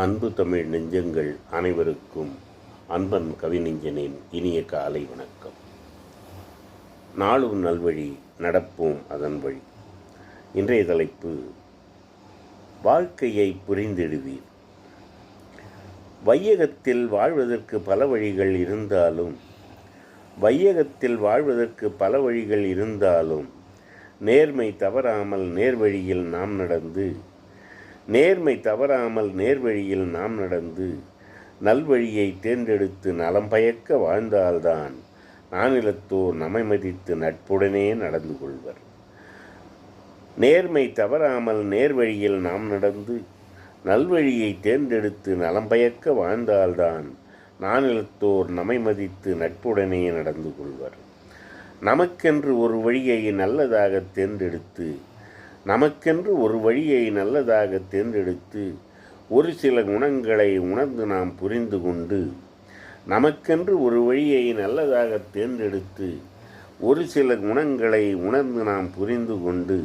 அன்பு தமிழ் நெஞ்சங்கள் அனைவருக்கும் அன்பன் கவிநெஞ்சனின் இனிய காலை வணக்கம். நாளும் நல்வழி நடப்போம் அதன் வழி. இன்றைய தலைப்பு வாழ்க்கையை புரிந்திடுவீர். வையகத்தில் வாழ்வதற்கு பல வழிகள் இருந்தாலும் வையகத்தில் வாழ்வதற்கு பல வழிகள் இருந்தாலும் நேர்மை தவறாமல் நேர்வழியில் நாம் நடந்து நேர்மை தவறாமல் நேர்வழியில் நாம் நடந்து நல்வழியை தேர்ந்தெடுத்து நலம் பயக்க வாழ்ந்தால்தான் நானிலத்தோர் நம்மை மதித்து நட்புடனே நடந்து கொள்வர். நேர்மை தவறாமல் நேர்வழியில் நாம் நடந்து நல்வழியை தேர்ந்தெடுத்து நலம் பயக்க வாழ்ந்தால்தான் நானிலத்தோர் நம்மை மதித்து நட்புடனே நடந்து கொள்வர். நமக்கென்று ஒரு வழியை நல்லதாக தேர்ந்தெடுத்து நமக்கென்று ஒரு வழியை நல்லதாக தேர்ந்தெடுத்து ஒரு சில குணங்களை உணர்ந்து நாம் புரிந்து கொண்டு நமக்கென்று ஒரு வழியை நல்லதாக தேர்ந்தெடுத்து ஒரு சில குணங்களை உணர்ந்து நாம் புரிந்து கொண்டு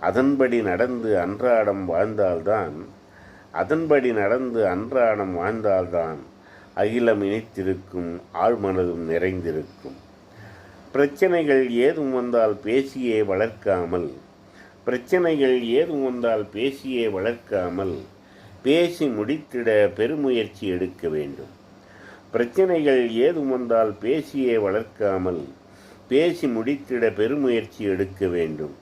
அதன்படி நடந்து அன்றாடம் வாழ்ந்தால்தான் அதன்படி நடந்து அன்றாடம் வாழ்ந்தால்தான் அகிலம் இணைத்திருக்கும் ஆழ்மனதும் நிறைந்திருக்கும். பிரச்சனைகள் ஏதும் வந்தால் பேசியே வளர்க்காமல் பிரச்சனைகள் ஏதும் வந்தால் பேசியே வளர்க்காமல் பேசி முடித்திட பெருமுயற்சி எடுக்க வேண்டும். பிரச்சனைகள் ஏதும் வந்தால் பேசியே வளர்க்காமல் பேசி முடித்திட பெருமுயற்சி எடுக்க வேண்டும்.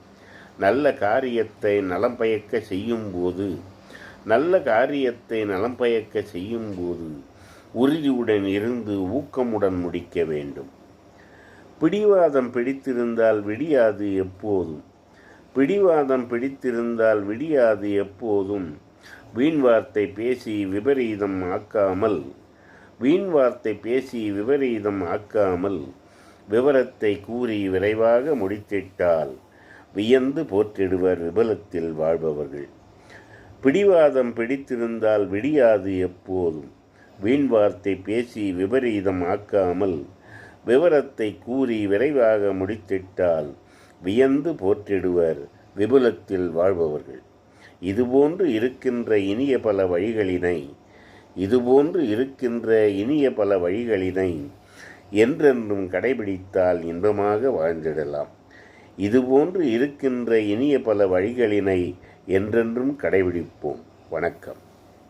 நல்ல காரியத்தை நலம் பயக்க செய்யும் போது நல்ல காரியத்தை நலம் பயக்க செய்யும் போது உறுதியுடன் இருந்து ஊக்கமுடன் முடிக்க வேண்டும். பிடிவாதம் பிடித்திருந்தால் விடியாது எப்போதும். பிடிவாதம் பிடித்திருந்தால் விடியாது எப்போதும். வீண் வார்த்தை பேசி விபரீதம் ஆக்காமல். வீண் வார்த்தை பேசி விபரீதம் ஆக்காமல். விவரத்தை கூறி விரைவாக முடித்திட்டால் வியந்து போற்றிடுவர் விபலத்தில் வாழ்பவர்கள். பிடிவாதம் பிடித்திருந்தால் விடியாது எப்போதும். வீண் வார்த்தை பேசி விபரீதம் ஆக்காமல். விவரத்தை கூறி விரைவாக முடித்திட்டால் வியந்து போற்றிடுவர் விபுலத்தில் வாழ்பவர்கள். இதுபோன்று இருக்கின்ற இனிய பல வழிகளினை இதுபோன்று இருக்கின்ற இனிய பல வழிகளினை என்றென்றும் கடைபிடித்தால் இன்பமாக வாழ்ந்திடலாம். இதுபோன்று இருக்கின்ற இனிய பல வழிகளினை என்றென்றும் கடைபிடிப்போம். வணக்கம்.